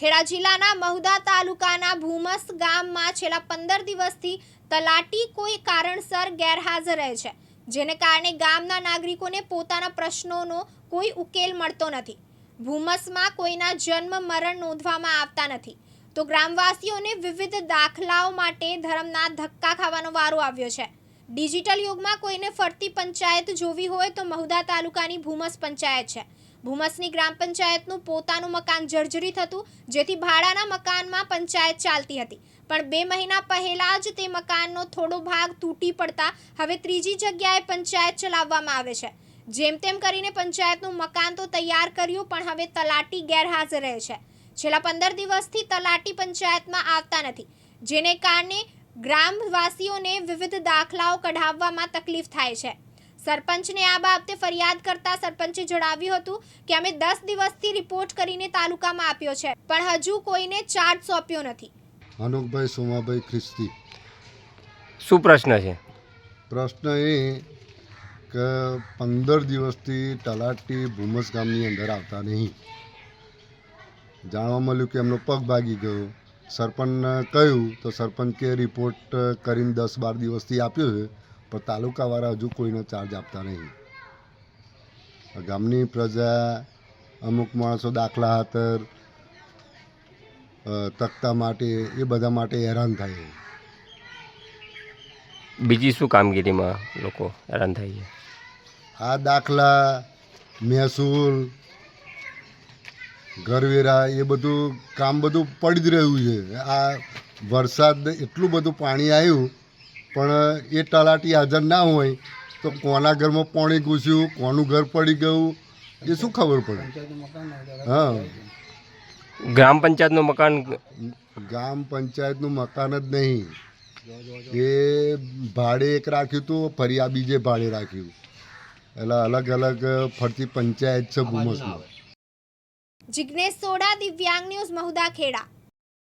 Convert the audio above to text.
ખેડા જિલ્લાના મહુદા તાલુકાના ભૂમસ ગામમાં છેલ્લા પંદર દિવસથી તલાટી કોઈ કારણસર ગેરહાજર રહે છે, જેને કારણે ગામના નાગરિકોને પોતાના પ્રશ્નોનો કોઈ ઉકેલ મળતો નથી. ભૂમસમાં કોઈના જન્મ, મરણ નોંધવામાં આવતા નથી. તો ગ્રામવાસીઓને વિવિધ દાખલાઓ માટે ધર્મના ધક્કા ખાવાનો વારો આવ્યો છે. ડિજિટલ યુગમાં કોઈને ફરતી પંચાયત જોવી હોય તો મહુદા તાલુકાની ભૂમસ પંચાયત છે. ભૂમસની ગ્રામ પંચાયતનું પોતાનું મકાન જર્જરિત હતું જેથી ભાડાના મકાનમાં પંચાયત ચાલતી હતી. પણ બે મહિના પહેલા જ તે મકાનનો થોડો ભાગ તૂટી પડતા હવે ત્રીજી જગ્યાએ પંચાયત ચલાવવામાં આવે છે. જેમ તેમ કરીને પંચાયતનું મકાન તો તૈયાર કર્યું, પણ હવે તલાટી ગેરહાજર રહે છે. છેલ્લા પંદર દિવસથી તલાટી પંચાયતમાં આવતા નથી, જેને કારણે ગ્રામવાસીઓને વિવિધ દાખલાઓ કઢાવવામાં તકલીફ થાય છે. સરપંચને આ બાબતે ફરિયાદ કરતા સરપંચે જણાવ્યું હતું કે અમે દસ દિવસથી રિપોર્ટ કરીને તાલુકામાં આપ્યો છે પણ હજુ કોઈને ચાર્જ સોંપ્યો નથી. અનુપભાઈ સોમાભાઈ ખ્રિસ્તી. શું પ્રશ્ન છે? પ્રશ્ન એ કે પંદર દિવસથી તલાટી ભૂમસ ગામની અંદર આવતા નહીં. જાણવા મળ્યું કે એમનો પગ ભાગી ગયો. સરપંચને કહ્યું તો સરપંચ કે રિપોર્ટ કરીને દસ બાર દિવસથી આપ્યો છે. પણ તાલુકાવાળા હજુ કોઈનો ચાર્જ આપતા નહીં. ગામની પ્રજા અમુક માણસો દાખલા હાથર તખતા તકતા માટે એ બધા માટે હેરાન થાય બીજી શું કામગીરીમાં લોકો હેરાન થાય છે? આ દાખલા મહેસૂલ ઘરવેરા એ બધું કામ બધું પડી જ રહ્યું છે. આ વરસાદ એટલું બધું પાણી આવ્યું પણ એ તલાટી હાજર ના હોય તો કોના ઘરમાં પાણી ઘૂસ્યું કોનું ઘર પડી ગયું એ શું ખબર પડે? હા. ગ્રામ પંચાયતનું મકાન ગ્રામ પંચાયતનું મકાન જ નહીં. એ ભાડે એક રાખ્યું હતું ફરી આ બીજે ભાડે રાખ્યું. એટલે અલગ અલગ ફરતી પંચાયત છે ભૂમસમાં. જિજ્ઞેશ સોડા દિવ્યાંગ ન્યૂઝ મહુદા ખેડા.